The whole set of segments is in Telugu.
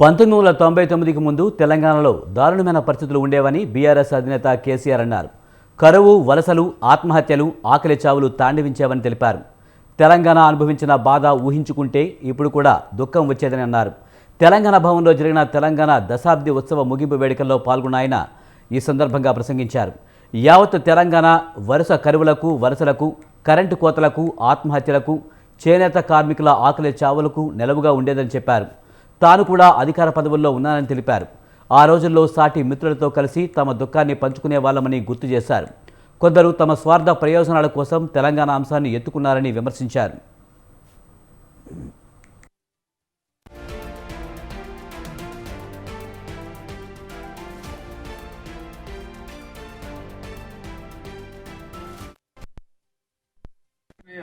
పంతొమ్మిది వందల తొంభై తొమ్మిదికి ముందు తెలంగాణలో దారుణమైన పరిస్థితులు ఉండేవని బీఆర్ఎస్ అధినేత కేసీఆర్ అన్నారు. కరువు వలసలు ఆత్మహత్యలు ఆకలి చావులు తాండవించేవని తెలిపారు. తెలంగాణ అనుభవించిన బాధ ఊహించుకుంటే ఇప్పుడు కూడా దుఃఖం వచ్చేదని అన్నారు. తెలంగాణ భవన్లో జరిగిన తెలంగాణ దశాబ్ది ఉత్సవ ముగింపు వేడుకల్లో పాల్గొన్న ఆయన ఈ సందర్భంగా ప్రసంగించారు. యావత్ తెలంగాణ వరుస కరువులకు వలసలకు కరెంటు కోతలకు ఆత్మహత్యలకు చేనేత కార్మికుల ఆకలి చావులకు నెలవుగా ఉండేదని చెప్పారు. తాను కూడా అధికార పదవుల్లో ఉన్నానని తెలిపారు. ఆ రోజుల్లో సాటి మిత్రులతో కలిసి తమ దుఃఖాన్ని పంచుకునే వాళ్ళమని గుర్తు చేశారు. కొందరు తమ స్వార్థ ప్రయోజనాల కోసం తెలంగాణ అంశాన్ని ఎత్తుకున్నారని విమర్శించారు.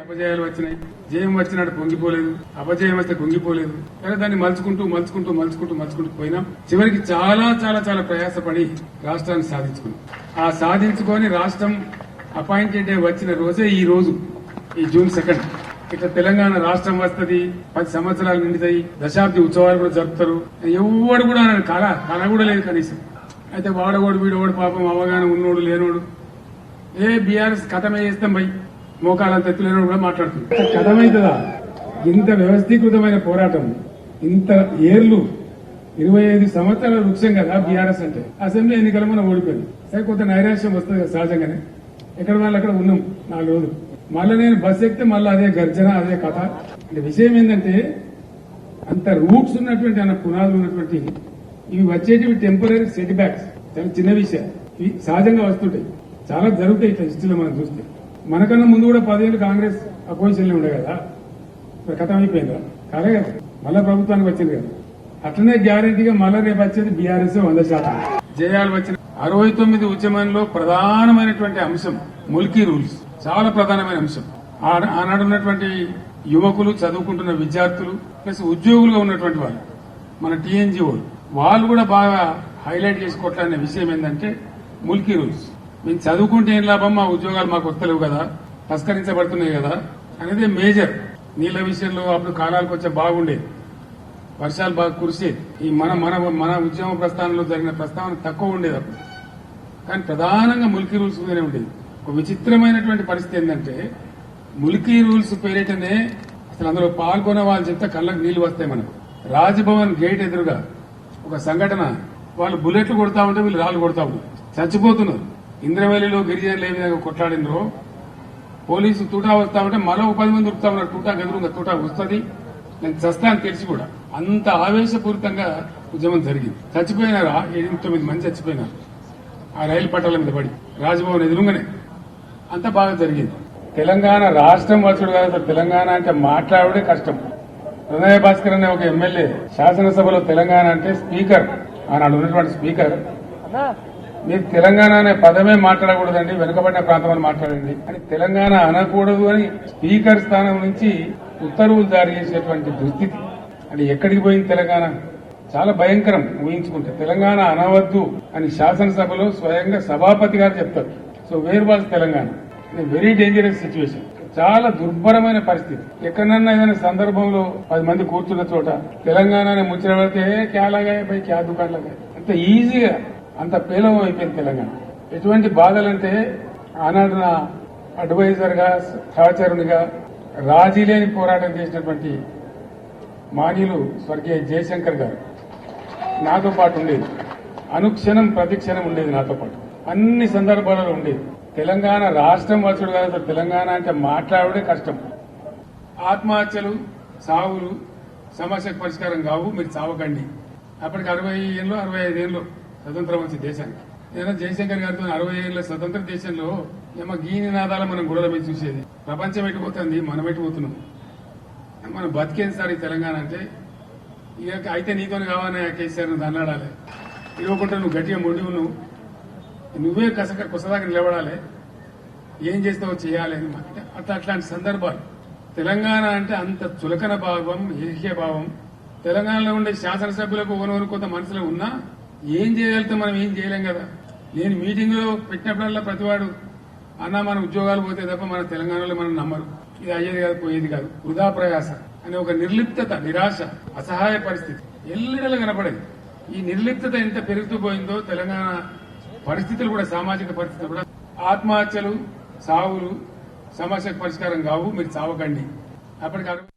అపజయాలు వచ్చినాయి. జయం వచ్చినట్టు పొంగిపోలేదు. అపజయం వస్తే పొంగిపోలేదు కానీ దాన్ని మలుచుకుంటూ మలుచుకుంటూ మలుచుకుంటూ మలుచుకుంటూ పోయినాం చివరికి చాలా చాలా చాలా ప్రయాసపడి రాష్ట్రాన్ని సాధించుకున్నాం. ఆ సాధించుకొని రాష్ట్రం అపాయింటెడ్ డే వచ్చిన రోజే ఈ రోజు ఈ జూన్ సెకండ్. ఇట్లా తెలంగాణ రాష్ట్రం వస్తుంది పది సంవత్సరాలు నిండుతాయి దశాబ్ది ఉత్సవాలు కూడా జరుపుతారు. ఎవడు కూడా ఆయన కళ కళ కూడా లేదు కనీసం. అయితే వాడవాడు వీడవాడు పాపం అవగాహన ఉన్నోడు లేనోడు. ఏ బీఆర్ఎస్ కథమే చేస్తాం భయ్. మోకాలంత ఎత్తులేనోడు కూడా మాట్లాడుతుంది. కథమైతుందా? ఇంత వ్యవస్థీకృతమైన పోరాటం. ఇంత ఏర్లు. ఇరవై ఐదు సంవత్సరాల వృక్షం కదా బీఆర్ఎస్ అంటే. అసెంబ్లీ ఎన్నికల మనం ఓడిపోయింది. సరే కొంత నైరాశ్యం వస్తుంది కదా సహజంగానే. ఎక్కడ వాళ్ళు అక్కడ ఉన్నాం. నాలుగు రోజులు. మళ్ళీ నేను బస్ ఎక్కితే మళ్ళీ అదే గర్జన అదే కథ. అంటే విషయం ఏంటంటే అంత రూట్స్ ఉన్నటువంటి అన్న పునాదులు ఉన్నటువంటి ఇవి వచ్చేటివి టెంపరీ సెట్ బ్యాక్స్. చాలా చిన్న విషయం ఇవి సహజంగా వస్తుంటాయి. చాలా జరుగుతాయి ఇట్లా హిస్టరీలో మనం చూస్తే. మనకన్నా ముందు కూడా పదేళ్ళు కాంగ్రెస్ అపోజిషన్లో ఉండే కదా. మరి కథం అయిపోయిందా? కాలే కదా. మళ్ళా ప్రభుత్వానికి వచ్చింది కదా. అట్లనే గ్యారంటీగా మళ్ళా రేపు వచ్చేది బీఆర్ఎస్ వంద శాతం. జయాలు వచ్చిన అరవై తొమ్మిది ఉద్యమంలో ప్రధానమైనటువంటి అంశం ముల్కీ రూల్స్. చాలా ప్రధానమైన అంశం. ఆనాడు ఉన్నటువంటి యువకులు చదువుకుంటున్న విద్యార్థులు ప్లస్ ఉద్యోగులుగా ఉన్నటువంటి వాళ్ళు మన టీఎన్జిఓలు వాళ్ళు కూడా బాగా హైలైట్ చేసుకోవట్లనే విషయం ఏంటంటే ముల్కీ రూల్స్. మేము చదువుకుంటే ఏం లాభం? మా ఉద్యోగాలు మాకు వస్తలేవు కదా. తస్కరించబడుతున్నాయి కదా. అనేది మేజర్. నీళ్ళ విషయంలో అప్పుడు కాలాలకు వచ్చే బాగుండేది వర్షాలు బాగా కురిసేది ఈ మన మన మన ఉద్యమ ప్రస్థానంలో జరిగిన ప్రస్తావన తక్కువ ఉండేది అప్పుడు. కానీ ప్రధానంగా ముల్కీ రూల్స్ మీదనే ఉండేది. ఒక విచిత్రమైనటువంటి పరిస్థితి ఏంటంటే ముల్కీ రూల్స్ పేరిటనే అసలు అందులో పాల్గొనే వాళ్ళు చెప్తే కళ్ళకు నీళ్ళు వస్తాయి మనకు. రాజ్భవన్ గేట్ ఎదురుగా ఒక సంఘటన. వాళ్ళు బుల్లెట్లు కొడతా ఉంటే వీళ్ళు రాళ్ళు కొడతా ఉంటారు చచ్చిపోతున్నారు. ఇంద్రవేలిలో గిరిజనులు ఏ విధంగా కొట్లాడినరో పోలీసు తూటా వస్తా ఉంటే మరో పది మంది ఉరుకుతా ఉన్నారు తూటా గదురుగా తూటా వస్తుంది. నేను చస్తాను అని తెలిసి కూడా. అంత ఆవేశపూరితంగా ఉద్యమం జరిగింది. చచ్చిపోయినారా? ఏడు ఎనిమిది తొమ్మిది మంది చచ్చిపోయినారు. ఆ రైలు పట్టాల మీద పడి. రాజభవన్ ఎదురుగానే. అంత బాగా జరిగింది. తెలంగాణ రాష్ట్రం వచ్చుడు కాదు అసలు తెలంగాణ అంటే మాట్లాడే కష్టం. హృదయ భాస్కర్ అనే ఒక ఎమ్మెల్యే శాసనసభలో తెలంగాణ అంటే స్పీకర్. ఆనాడు ఉన్నటువంటి స్పీకర్. మీరు తెలంగాణ అనే పదమే మాట్లాడకూడదండి వెనుకబడిన ప్రాంతం అని మాట్లాడండి. అని తెలంగాణ అనకూడదు అని స్పీకర్ స్థానం నుంచి ఉత్తర్వులు జారీ చేసేటువంటి దుస్థితి. అది ఎక్కడికి పోయింది తెలంగాణ? చాలా భయంకరం ఊహించుకుంటే. తెలంగాణ అనవద్దు అని శాసనసభలో స్వయంగా సభాపతి గారు చెప్తారు. So where was Telangana? Very dangerous situation చాలా దుర్భరమైన పరిస్థితి. ఎక్కడన్నా ఏదైనా సందర్భంలో పది మంది కూర్చున్న చోట తెలంగాణ ముచ్చట పెడితే క్యాలాగా పై క్యా దుకాణలాగా అంత ఈజీగా అంత పేలవం అయిపోయింది తెలంగాణ. ఎటువంటి బాధలంటే ఆనాడు నా అడ్వైజర్గా సహచరునిగా రాజీ లేని పోరాటం చేసినటువంటి మాన్యులు స్వర్గీయ జయశంకర్ గారు. నాతో పాటు ఉండేది. అనుక్షణం ప్రతిక్షణం ఉండేది నాతో పాటు. అన్ని సందర్భాలలో ఉండేది. తెలంగాణ రాష్ట్రం వచ్చుడు కాదు తెలంగాణ అంటే మాట్లాడే కష్టం. ఆత్మహత్యలు సావులు సమస్యకు పరిష్కారం కావు మీరు చావకండి అప్పటికి అరవై ఏళ్ళు అరవై ఐదు ఏళ్ళు స్వతంత్రం వచ్చి దేశానికి నేను జయశంకర్ గారితో అరవై ఏళ్ళ స్వతంత్ర దేశంలో ఏమో గీ నినాదాలు మనం గొడవల మీద చూసేది. ప్రపంచం ఎట్టిపోతుంది మనం ఎట్టిపోతున్నాం మనం బతికేది సార్ ఈ తెలంగాణ అంటే? ఇక అయితే నీతోనే కావాలని కేసీఆర్ నువ్వు దన్నాడాలి. ఇవ్వకుండా నువ్వు గట్టిగా మొండి నువ్వు నువ్వే కసక కుసదాకా నిలబడాలి. ఏం చేస్తావో చేయాలి అని మాట. అట్లా అట్లాంటి సందర్భాలు. తెలంగాణ అంటే అంత చులకన భావం ఏహ్య భావం. తెలంగాణలో ఉండే శాసనసభ్యులకు ఓనోరు కొంత మనసులో ఉన్నా ఏం చేయగలిగితే మనం? ఏం చేయలేం కదా. నేను మీటింగ్లో పెట్టినప్పుడల్లా ప్రతివాడు అన్న మన ఉద్యోగాలు పోతే తప్ప మన తెలంగాణలో మనం నమ్మరు. ఇది అయ్యేది కాదు పోయేది కాదు. వృధా ప్రయాస అనే ఒక నిర్లిప్తత నిరాశ అసహాయ పరిస్థితి ఎల్లడలా కనపడేది. ఈ నిర్లిప్తత ఎంత పెరుగుతూ పోయిందో తెలంగాణ పరిస్థితులు కూడా సామాజిక పరిస్థితులు కూడా ఆత్మహత్యలు సావులు సమస్యకు పరిష్కారం కావు మీరు చావకండి అప్పటికి